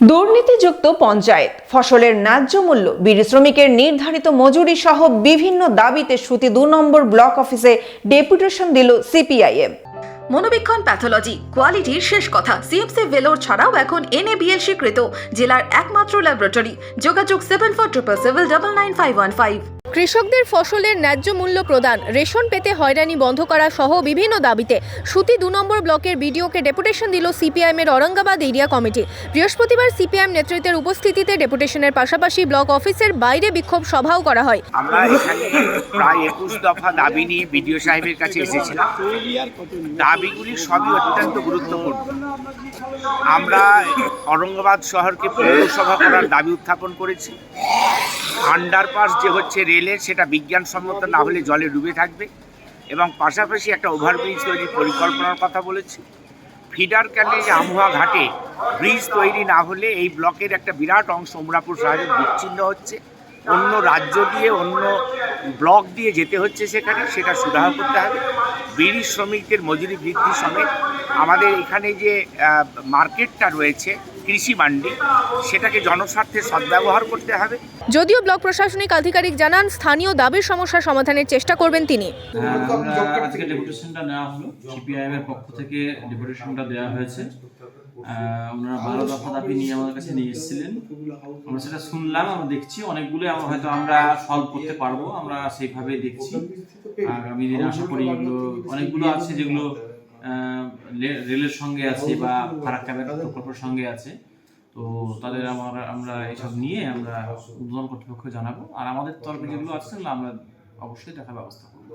দুর্নীতিযুক্ত পঞ্চায়েত। ফসলের ন্যায্য মূল্য, বিড়ি শ্রমিকের নির্ধারিত মজুরি সহ বিভিন্ন দাবিতে সুতি দু নম্বর ব্লক অফিসে ডেপুটেশন দিল সিপিআইএম। মনোবীক্ষণ প্যাথোলজি, কোয়ালিটির শেষ কথা। সিএমসি ভেলোর ছাড়াও এখন এনএবিএল স্বীকৃত জেলার একমাত্র ল্যাবরেটরি। যোগাযোগ seven four triple seven double nine five one five কৃষকদের ফসলের ন্যায্য মূল্য প্রদান, রেশন পেতে হয়রানি বন্ধ করা সহ বিভিন্ন দাবিতে সুতি দু নম্বর ব্লকের বিডিওকে ডেপুটেশন দিল সিপিআইএমের অরঙ্গাবাদ এরিয়া কমিটি। বৃহস্পতিবার সিপিআইএম নেতৃত্বের উপস্থিতিতে ডেপুটেশনের পাশাপাশি ব্লক অফিসের বাইরে বিক্ষোভ সভাও করা হয়। আমরা প্রায় একুশ দফা দাবি নিয়ে বিডিও সাহেবের কাছে এসেছিলাম। দাবিগুলি সবই অত্যন্ত গুরুত্বপূর্ণ। আমরা শহরকে পৌরসভা করার দাবি উত্থাপন করেছি। আন্ডারপাস যে হচ্ছে রেলের সেটা বিজ্ঞানসম্মত না হলে জলে ডুবে থাকবে। এবং পাশাপাশি একটা ওভারব্রিজ তৈরির পরিকল্পনার কথা বলেছি। ফিডার ক্যানেল আমুয়া ঘাটে ব্রিজ তৈরি না হলে এই ব্লকের একটা বিরাট অংশ উমরাপুর শহরে বিচ্ছিন্ন হচ্ছে। অন্য রাজ্য দিয়ে, অন্য ব্লক দিয়ে যেতে হচ্ছে সেখানে, সেটা সুরাহা করতে হবে। বিড়ি শ্রমিকদের মজুরি বৃদ্ধি সমেত আমাদের এখানে যে মার্কেটটা রয়েছে কৃষি মান্ডি সেটাকে জনস্বার্থে সদ্ব্যবহার করতে হবে। যদিও ব্লক প্রশাসনিক আধিকারিক জানান স্থানীয় দাবির সমস্যা সমাধানের চেষ্টা করবেন তিনি। হ্যাঁ, আমরা আজকে ডেপুটেশনটা নেওয়া হলো। সিপিআইএম এর পক্ষ থেকে ডেপুটেশনটা দেওয়া হয়েছে। ওনারা বারো দফা দাবি নিয়ে আমাদের কাছে নিয়ে এসেছিলেন। আমরা সেটা শুনলাম আমরা দেখছি। অনেকগুলো আমরা হয়তো আমরা সলভ করতে পারব। আমরা সেইভাবে দেখছি। আগামী দিনে আশা করি এগুলো অনেকগুলো আছে যেগুলো রেলের সঙ্গে আছে বা ফারাক্কা প্রকল্পের সঙ্গে আছে। তো তাদের আমরা আমরা এইসব নিয়ে আমরা উদ্বোধন কর্তৃপক্ষ জানাব। আর আমাদের তরফে যেগুলো আছে আমরা অবশ্যই দেখার ব্যবস্থা করব।